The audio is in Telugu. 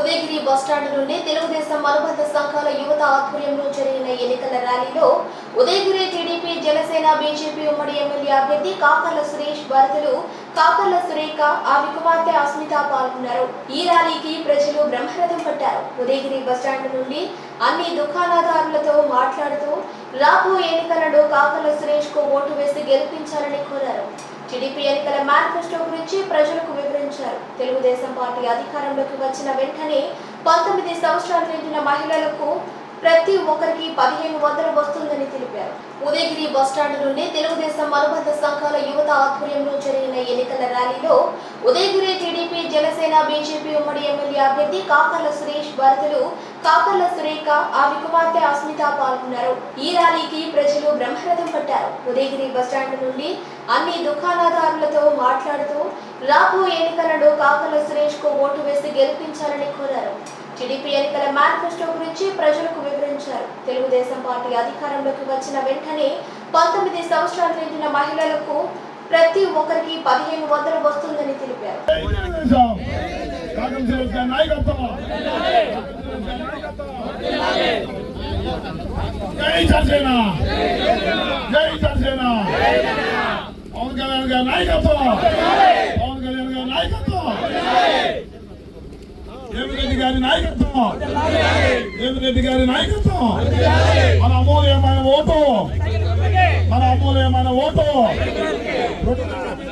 ఉదయగిరి బస్టాండ్ నుండి తెలుగుదేశం అనుబంధ సంఘాల యువత ఆధ్వర్యంలో జరిగిన ఎన్నికల ర్యాలీలో ఉదయగిరి టీడీపీ జనసేన బీజేపీ ఉమ్మడి ఎమ్మెల్యే అభ్యర్థి కాకర్ల సురేష్ భరతులు కాకర్ల సురేఖ ఆమె కుమార్తె అస్మిత పాల్గొన్నారు. ఈ ర్యాలీకి ప్రజలు బ్రహ్మరథం పట్టారు. ఉదయగిరి బస్టాండ్ నుండి అన్ని దుకాణదారులతో మాట్లాడుతూ రాబో ఎన్నికలలో కాకర్ల సురేష్కు ఓటు వేసి గెలిపించాలని కోరారు. టీడీపీ ఎన్నికల మేనిఫెస్టో గురించి తెలుగుదేశం పార్టీ అధికారంలోకి వచ్చిన వెంటనే పంతొమ్మిది సంవత్సరాలు నిండిన మహిళలకు ప్రతి ఒక్కరికి పదిహేను వందలు వస్తుందని తెలిపారు. ఉదయగిరి బస్టాండ్ నుండి తెలుగుదేశం అనుబంధ సంఘాల యువత ఆధ్వర్యంలో జరిగిన ఎన్నికల ర్యాలీలో ఉదయగిరి టీడీపీ జనసేన బీజేపీ ఉమ్మడి ఎమ్మెల్యే అభ్యర్థి కాకర్ల సురేష్ భరతులు కాకర్ల సురేఖ ఆమె కుమార్తె అస్మిత పాల్గొన్నారు. ఈ ర్యాలీకి ప్రజలు బ్రహ్మరథం పట్టారు. ఉదయగిరి బస్టాండ్ నుండి అన్ని దుకాణదారులతో మాట్లాడుతూ రాబో ఎన్నికలలో కాకర్ల సురేష్కు ఓటు వేసి గెలిపించాలని కోరారు. టీడీపీ ఎన్నికల మేనిఫెస్టో గురించి ప్రజలకు వివరించారు. తెలుగుదేశం పార్టీ అధికారంలోకి వచ్చిన వెంటనే పంతొమ్మిది సంవత్సరాలు నిండిన మహిళలకు ప్రతి ఒక్కరికి పదిహేను వందలు వస్తుందని తెలిపారు. తెలుగుదేశం జై జనసేన. జై జనసేన. పవన్ కళ్యాణ్ గారి నాయకత్వం. పవన్ కళ్యాణ్ గారి నాయకత్వం. రేవంత్ గారి నాయకత్వం. రేవంత్ గారి నాయకత్వం. మన అమూల్యమైన ఓటు. మన అమూల్యమైన ఓటు.